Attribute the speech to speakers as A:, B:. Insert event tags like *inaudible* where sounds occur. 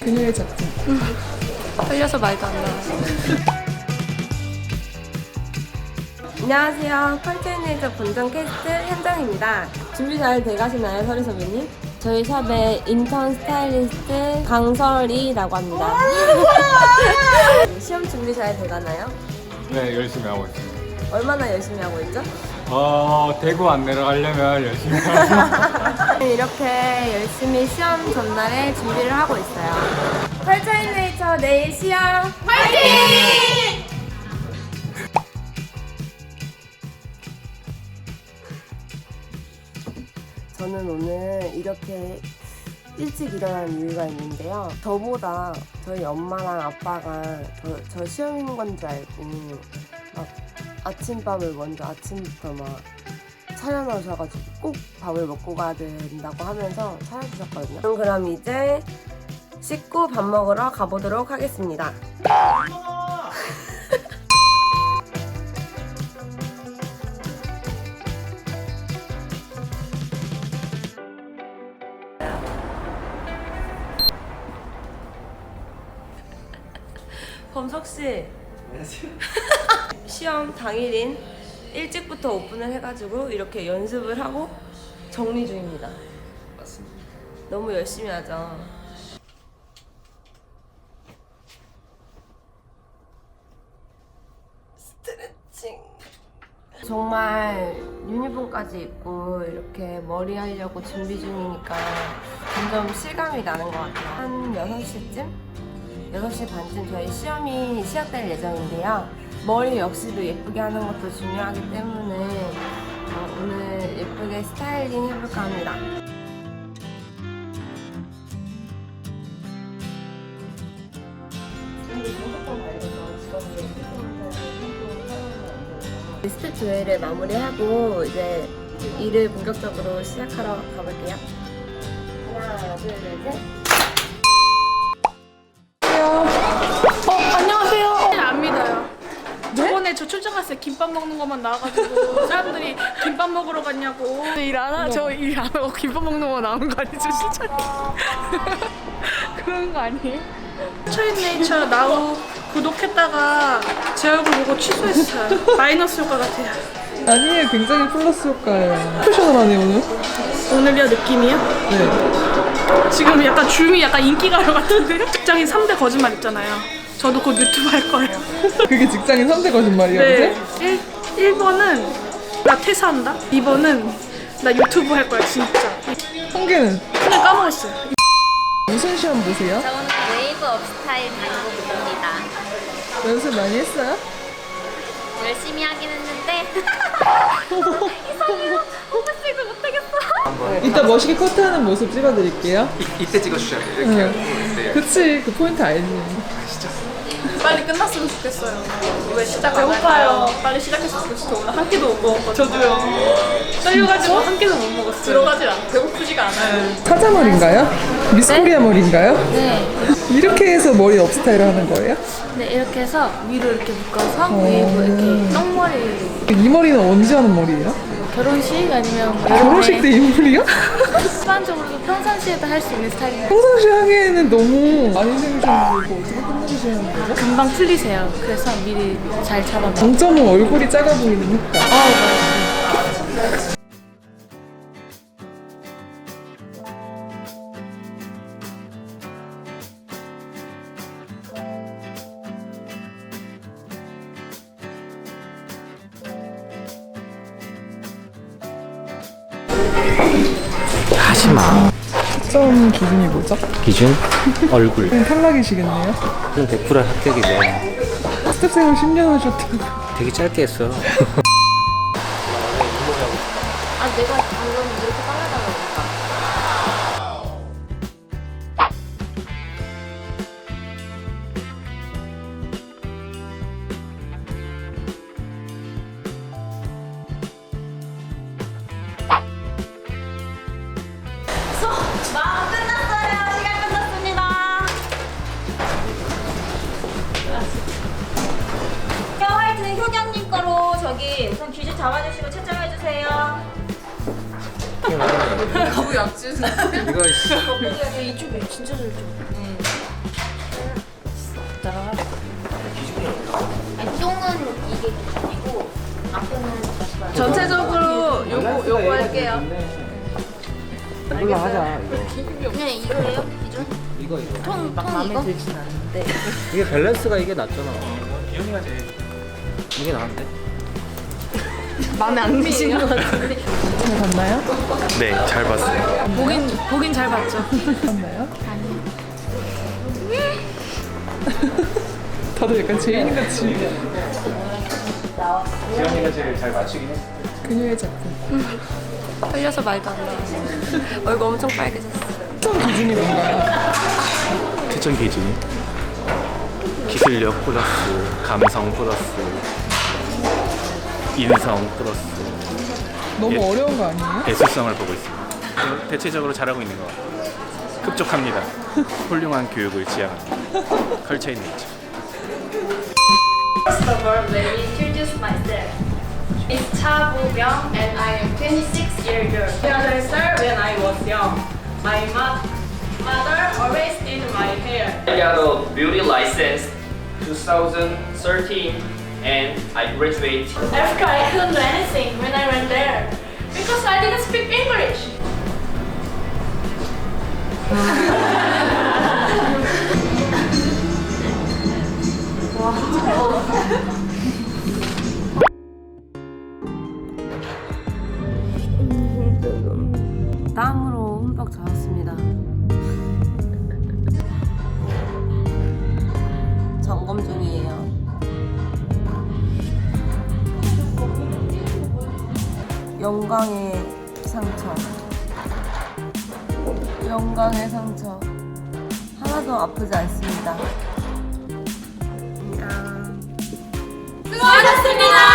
A: 그녀의 작품.
B: 떨려서 말도 안 나와.
C: 안녕하세요. 컬처인에이저 본전 캐스트 현정입니다. 준비 잘 돼가시나요, 서리 선배님? 저희 샵의 인턴 스타일리스트 강설이라고 합니다. *laughs* 시험 준비 잘 돼가나요?
D: 네, 열심히 하고 있습니다.
C: 얼마나 열심히 하고 있죠?
D: 어, 대구 안 내려가려면 열심히 하고. *laughs*
C: 이렇게 열심히 시험 전날에 준비를 하고 있어요. 컬처인에이저 내일 시험 화이팅! 저는 오늘 이렇게 일찍 일어난 이유가 있는데요. 저보다 저희 엄마랑 아빠가 저, 저 시험인 건 줄 알고 막 아침밥을 먼저 아침부터 막 차려놓으셔가지고 꼭 밥을 먹고 가야 된다고 하면서 차려주셨거든요. 그럼, 그럼 이제 씻고 밥 먹으러 가보도록 하겠습니다. *laughs* 범석 씨. 안녕하세요. *laughs* 시험 당일인 일찍부터 오픈을 해가지고 이렇게 연습을 하고 정리 중입니다. 맞습니다. 너무 열심히 하죠. 스트레칭. 정말 유니폼까지 입고 이렇게 머리 하려고 준비 중이니까 점점 실감이 나는 것 같아요. 한 6시쯤? 6시 반쯤 저희 시험이 시작될 예정인데요. 머리 역시도 예쁘게 하는 것도 중요하기 때문에 어, 오늘 예쁘게 스타일링 해볼까 합니다. 스텝 조회를 마무리하고 이제 일을 본격적으로 시작하러 가볼게요. 하나, 둘, 셋.
B: 저번에 저 출장 갔을 때 김밥 먹는 것만 나와가지고 사람들이 김밥 먹으러 갔냐고. 일 안 하, 저 일 안 하고 김밥 먹는 거 나온 거 아니죠, 실장님? *laughs* 그런 거 아니에요? 초인네이처 나우 구독했다가 제 얼굴 보고 취소했어요. 마이너스 효과 같아요.
A: 아니에요. 굉장히 플러스 효과예요. 프로페셔널하네 오늘.
B: 오늘이요 느낌이요?
A: 네.
B: 지금 약간 줌이 약간 인기가요 같은데요? 직장인 3대 거짓말 있잖아요. 저도 곧 유튜브 할 거예요. *laughs*
A: 그게 직장인 3대 거짓말이에요.
B: 네.
A: 이제?
B: 1, 1번은 나 퇴사한다. 2번은 나 유튜브 할 거야 진짜.
A: 한 개는
B: 그냥 까먹었어요.
A: 무슨 시험 보세요?
E: 저는 웨이브 업 스타일 당구 부릅니다.
A: 연습 많이 했어요?
E: 열심히 하긴 했는데 *laughs* 이상해요. 오버스윙을 못하겠어.
A: 이따 멋있게 커트하는 모습 찍어드릴게요.
D: 이때 찍어주셔야 돼요. 이렇게. 네.
A: 그치, 그 포인트 알지.
B: 빨리 끝났으면 좋겠어요. 왜 시작 배고파요. 빨리 시작했으면 좋겠어. 오늘 한 끼도 못 먹었거든요. 저도요. 떨려가지고 한 끼도 못 먹었어요. 들어가질 않아. 배고프지가 않아요.
A: 사자머리인가요? 미스코리아 머리인가요?
E: 네.
A: 이렇게 해서 머리 업스타일을 하는 거예요?
E: 네 이렇게 해서 위로 이렇게 묶어서 웨이브 이렇게 똥머리
A: 이 머리는 언제 하는 머리예요?
E: 결혼식 아니면 뭐
A: 결혼식 때 이 머리요? *laughs*
E: 일반적으로도 평상시에도 할 수 있는 스타일인데
A: 평상시 하기에는 너무 많이 어떻게 끝내주시는 거죠?
E: 금방 풀리세요. 그래서 미리 잘 잡아놔.
A: 장점은 얼굴이 작아 보이는 효과.
F: 하 지마
A: 특점 기준이 뭐죠?
F: 기준 얼굴
A: 그냥 탈락이시겠네요.
F: 그럼 100% 합격이죠
A: 스텝 생활 10년 하셨다고.
F: 되게 짧게 했어
E: 아 *laughs* 저
G: 저기 우선 귀지 잡아주시고 채점해주세요.
A: 너무 약주는.
F: 이거
E: 이쪽에 진짜 잘 줘. 아니 똥은 이게 기준이고 앞에는 다시 말.
B: 전체적으로 요거 요거 할게요.
F: 이걸로 하자 이거
E: 그냥 이거예요? 기준?
F: 이거 이거
E: 통, 통 이거?
F: 이게 밸런스가 이게 낫잖아 기현이가 제일 이게 나은데?
B: 마음에 안 드시는 것 같은데.
A: 잘 봤나요?
H: 네, 잘 봤어요.
B: 보긴 보긴 잘 봤죠.
A: 봤나요? 다들 약간 제인 같이
H: 기현이가 제일 잘 맞추긴 했어.
A: 그녀의 작품.
E: 흘려서 말도 안 나와. 얼굴 엄청 빨개졌어.
A: 특정 기준이 뭔가요?
H: 최종 기준이 기술력 플러스 감성 플러스 인성 플러스
A: 너무
H: 예.
A: 어려운 거 아니에요?
H: 애수성을 보고 있습니다. 대체적으로 잘하고 있는 것 같아요. 흡족합니다. 훌륭한 교육을 지향합니다. 컬처 있는 죠
G: First of all, let me introduce myself. It's Cha Woo Byung and I am 26 years old. I started when I was young. My mo- mother always did my hair.
I: I got a beauty license 2013 and I graduated
G: After I couldn't do anything when I went there because I didn't speak English. *laughs*
C: 영광의 상처. 영광의 상처. 하나도 아프지 않습니다.
G: 수고하셨습니다.